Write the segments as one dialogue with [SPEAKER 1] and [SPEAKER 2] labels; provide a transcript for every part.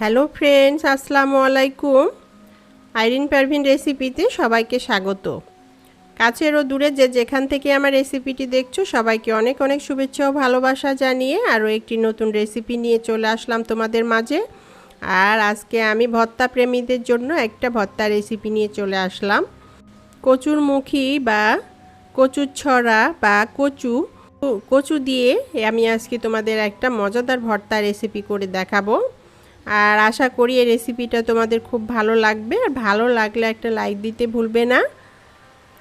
[SPEAKER 1] Hello friends আসসালামু আলাইকুম আইরিন পারভিন রেসিপিতে সবাইকে স্বাগত। কাছের ও দূরে যে যেখান থেকে আমার রেসিপিটি দেখছ, সবাইকে অনেক অনেক শুভেচ্ছা ও ভালোবাসা জানিয়ে আরও একটি নতুন রেসিপি নিয়ে চলে আসলাম তোমাদের মাঝে। আর আজকে আমি ভর্তা প্রেমীদের জন্য একটা ভর্তা রেসিপি নিয়ে চলে আসলাম। কচুর মুখী বা কচুর ছড়া বা কচু কচু দিয়ে আমি আজকে তোমাদের একটা মজাদার ভর্তা রেসিপি করে দেখাবো। আর আশা করি এই রেসিপিটা তোমাদের খুব ভালো লাগবে। আর ভালো লাগলে একটা লাইক দিতে ভুলবে না।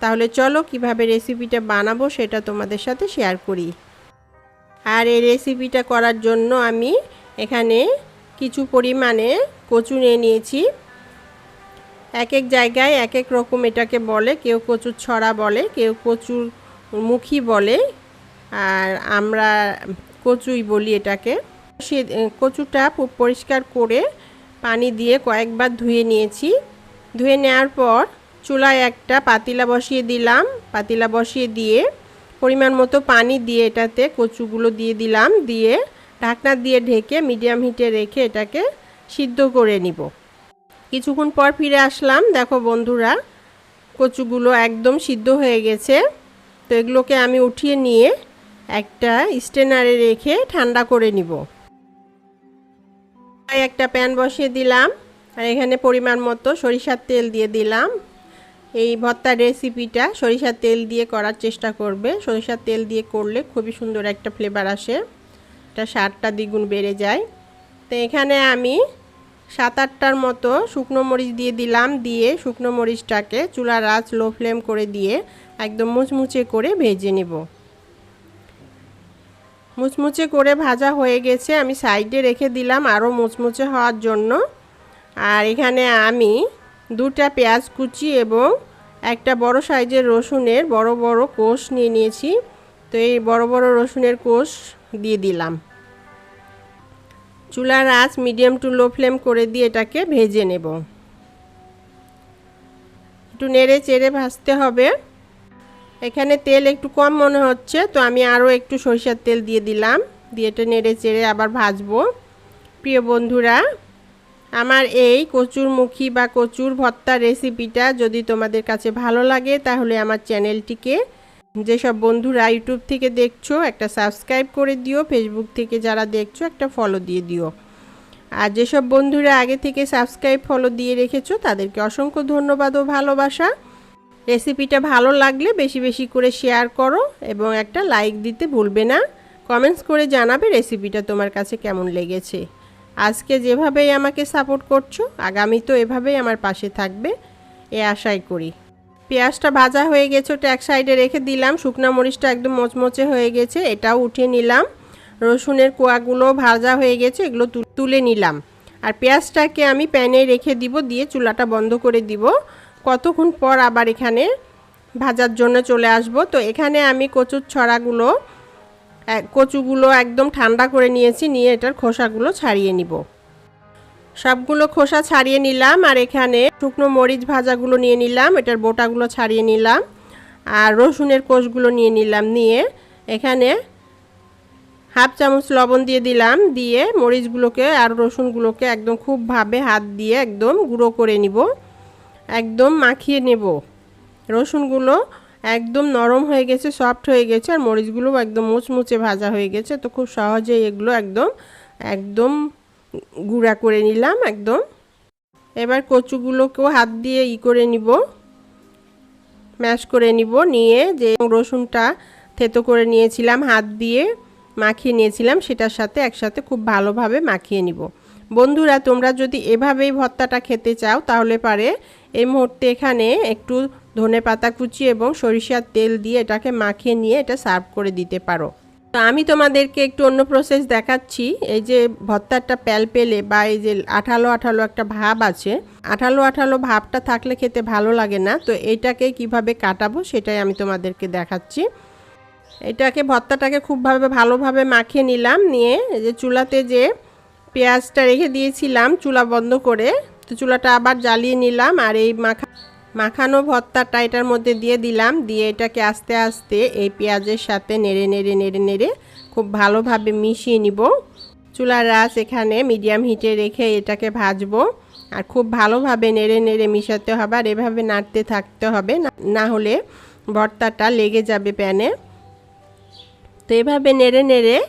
[SPEAKER 1] তাহলে চলো কীভাবে রেসিপিটা বানাবো সেটা তোমাদের সাথে শেয়ার করি। আর এই রেসিপিটা করার জন্য আমি এখানে কিছু পরিমাণে কচু নিয়ে নিয়েছি। এক এক জায়গায় এক এক রকম এটাকে বলে, কেউ কচুর ছড়া বলে, কেউ কচুর মুখী বলে। আর আমরা কচুই বলি এটাকে। সে কচুটা পরিষ্কার করে পানি দিয়ে কয়েকবার ধুয়ে নিয়েছি। ধুয়ে নেওয়ার পর চুলায় একটা পাতিলা বসিয়ে দিলাম। পাতিলা বসিয়ে দিয়ে পরিমাণ মতো পানি দিয়ে এটাতে কচুগুলো দিয়ে দিলাম। দিয়ে ঢাকনা দিয়ে ঢেকে মিডিয়াম হিটে রেখে এটাকে সিদ্ধ করে নিব। কিছুক্ষণ পর ফিরে আসলাম। দেখো বন্ধুরা, কচুগুলো একদম সিদ্ধ হয়ে গেছে। তো এগুলোকে আমি উঠিয়ে নিয়ে একটা স্টেনারে রেখে ঠান্ডা করে নিব। একটা প্যান বসিয়ে দিলাম। আর এখানে পরিমাণ মতো সরিষার তেল দিয়ে দিলাম। এই ভর্তার রেসিপিটা সরিষার তেল দিয়ে করার চেষ্টা করবে। সরিষার তেল দিয়ে করলে খুবই সুন্দর একটা ফ্লেভার আসে। এটা স্বাদটা দ্বিগুণ বেড়ে যায়। তো এখানে আমি সাত আটটার মতো শুকনো মরিচ দিয়ে দিলাম। দিয়ে শুকনো মরিচটাকে চুলার আঁচ লো ফ্লেম করে দিয়ে একদম মুচমুচে করে ভেজে নেব। মুচমুচে করে ভাজা হয়ে গেছে। আমি সাইডে রেখে দিলাম আরও মুচমুচে হওয়ার জন্য। আর এখানে আমি দুটা পেঁয়াজ কুচি এবং একটা বড় সাইজের রসুনের বড় বড় কোষ নিয়ে নিয়েছি। তো এই বড় বড় রসুনের কোষ দিয়ে দিলাম। চুলার আঁচ মিডিয়াম টু লো ফ্লেম করে দিয়ে এটাকে ভেজে নেব। একটু নেড়ে চেড়ে ভাজতে হবে। এখানে তেল একটু কম মনে হচ্ছে, তো আমি আরও একটু সরিষার তেল দিয়ে দিলাম। দিয়ে এটা নেড়ে চেড়ে আবার ভাজবো। প্রিয় বন্ধুরা, আমার এই কচুর মুখী বা কচুর ভর্তা রেসিপিটা যদি তোমাদের কাছে ভালো লাগে, তাহলে আমার চ্যানেলটিকে যেসব বন্ধুরা ইউটিউব থেকে দেখছ, একটা সাবস্ক্রাইব করে দিও, ফেসবুক থেকে যারা দেখছ, একটা ফলো দিয়ে দিও। আর যেসব বন্ধুরা আগে থেকে সাবস্ক্রাইব ফলো দিয়ে রেখেছো, তাদেরকে অসংখ্য ধন্যবাদ ও ভালোবাসা। রেসিপিটা ভালো লাগলে বেশি বেশি করে শেয়ার করো এবং একটা লাইক দিতে ভুলবে না। কমেন্টস করে জানাবে রেসিপিটা তোমার কাছে কেমন লেগেছে। আজকে যেভাবেই আমাকে সাপোর্ট করছ, আগামী তো এভাবেই আমার পাশে থাকবে, এ আশাই করি। পেঁয়াজটা ভাজা হয়ে গেছে, ওটা এক সাইডে রেখে দিলাম। শুকনো মরিচটা একদম মচমচে হয়ে গেছে, এটাও উঠিয়ে নিলাম। রসুনের কোয়াগুলো ভাজা হয়ে গেছে, এগুলো তুলে নিলাম। আর পেঁয়াজটাকে আমি প্যানে রেখে দিব, দিয়ে চুলাটা বন্ধ করে দিব। কতক্ষণ পর আবার এখানে ভাজার জন্য চলে আসব? তো এখানে আমি কচুর ছড়াগুলো কচুগুলো একদম ঠান্ডা করে নিয়েছি, নিয়ে এটার খোসাগুলো ছাড়িয়ে নিব। সবগুলো খোসা ছাড়িয়ে নিলাম, আর এখানে শুকনো মরিচ ভাজাগুলো নিয়ে নিলাম, এটার বোটাগুলো ছাড়িয়ে নিলাম, আর রসুনের কোষগুলো নিয়ে নিলাম, নিয়ে এখানে হাফ চামচ লবণ দিয়ে দিলাম, দিয়ে মরিচগুলোকে আর রসুনগুলোকে একদম খুবভাবে হাত দিয়ে একদম গুঁড়ো করে নিব। একদম মাখিয়ে নেব। রসুনগুলো একদম নরম হয়ে গেছে সফট হয়ে গেছে, আর মরিচগুলো একদম মুচমুচে ভাজা হয়ে গেছে। তো খুব সহজেই এগুলো একদম একদম গুঁড়া করে নিলাম একদম। এবার কচুগুলোকেও হাত দিয়ে ই করে নিব। ম্যাশ করে নিব, নিয়ে যে রসুনটা থেতো করে নিয়েছিলাম, হাত দিয়ে মাখিয়ে নিয়েছিলাম, সেটার সাথে একসাথে খুব ভালোভাবে মাখিয়ে নিব। বন্ধুরা, তোমরা যদি এভাবেই ভর্তাটা খেতে চাও, তাহলে পারে এই মুহূর্তে এখানে একটু ধনে পাতা কুচি এবং সরিষার তেল দিয়ে এটাকে মাখিয়ে নিয়ে এটা সার্ভ করে দিতে পারো। তো আমি তোমাদেরকে একটু অন্য প্রসেস দেখাচ্ছি। এই যে ভর্তাটা প্যাল পেলে বা এই যে আঠালো আঠালো একটা ভাব আছে, আঠালো আঠালো ভাবটা থাকলে খেতে ভালো লাগে না। তো এটাকে কীভাবে কাটাবো সেটাই আমি তোমাদেরকে দেখাচ্ছি। এটাকে ভর্তাটাকে খুবভাবে ভালোভাবে মাখিয়ে নিলাম, নিয়ে যে চুলাতে যে পেঁয়াজটা রেখে দিয়েছিলাম চুলা বন্ধ করে। তো চুলাটা আবার জ্বালিয়ে নিলাম আর এই মাখা, মাখানো ভর্তাটা এটার মধ্যে দিয়ে দিলাম। দিয়ে এটাকে আস্তে আস্তে এই পেঁয়াজের সাথে নেড়ে নেড়ে নেড়ে নেড়ে খুব ভালোভাবে মিশিয়ে নিব। চুলার রাস এখানে মিডিয়াম হিটে রেখে এটাকে ভাজবো। আর খুব ভালোভাবে নেড়ে নেড়ে মিশাতে হবে আর এভাবে নাড়তে থাকতে হবে। না- হলে ভর্তাটা লেগে যাবে প্যানে। তো এভাবে নেড়ে নেড়ে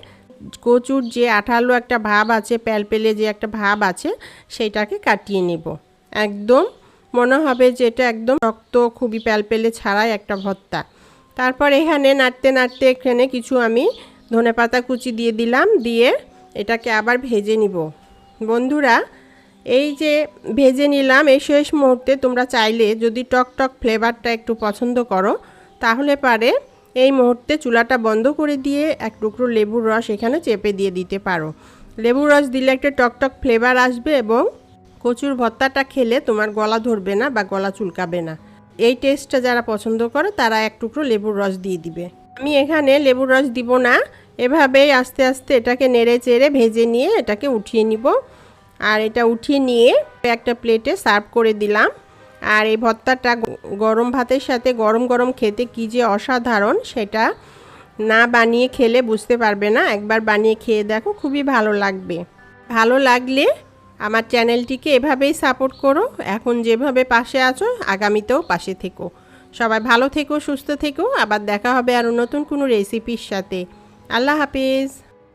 [SPEAKER 1] কচুর যে আঠালো একটা ভাব আছে, প্যালপেলে যে একটা ভাব আছে সেইটাকে কাটিয়ে নেব। একদম মনে হবে যে এটা একদম রক্ত, খুবই প্যালপেলে ছাড়াই একটা ভর্তা। তারপর এখানে নাড়তে নাড়তে এখানে কিছু আমি ধনেপাতা কুচি দিয়ে দিলাম, দিয়ে এটাকে আবার ভেজে নিব। বন্ধুরা, এই যে ভেজে নিলাম, এই শেষ মুহূর্তে তোমরা চাইলে যদি টক টক ফ্লেভারটা একটু পছন্দ করো, তাহলে পারে এই মুহূর্তে চুলাটা বন্ধ করে দিয়ে এক টুকরো লেবুর রস এখানে চেপে দিয়ে দিতে পারো। লেবুর রস দিলে একটা টক টক ফ্লেভার আসবে এবং কচুর ভর্তাটা খেলে তোমার গলা ধরবে না বা গলা চুলকাবে না। এই টেস্টটা যারা পছন্দ করে, তারা এক টুকরো লেবুর রস দিয়ে দিবে। আমি এখানে লেবুর রস দিব না। এভাবেই আস্তে আস্তে এটাকে নেড়ে চেড়ে ভেজে নিয়ে এটাকে উঠিয়ে নিব। আর এটা উঠিয়ে নিয়ে একটা প্লেটে সার্ভ করে দিলাম। আর এই ভর্তাটা গরম ভাতের সাথে গরম গরম খেতে কী যে অসাধারণ সেটা না বানিয়ে খেলে বুঝতে পারবে না। একবার বানিয়ে খেয়ে দেখো, খুবই ভালো লাগবে। ভালো লাগলে আমার চ্যানেলটিকে এভাবেই সাপোর্ট করো। এখন যেভাবে পাশে আছো, আগামীতেও পাশে থেকো। সবাই ভালো থেকো, সুস্থ থেকো। আবার দেখা হবে আরও নতুন কোনো রেসিপির সাথে। আল্লাহ হাফিজ।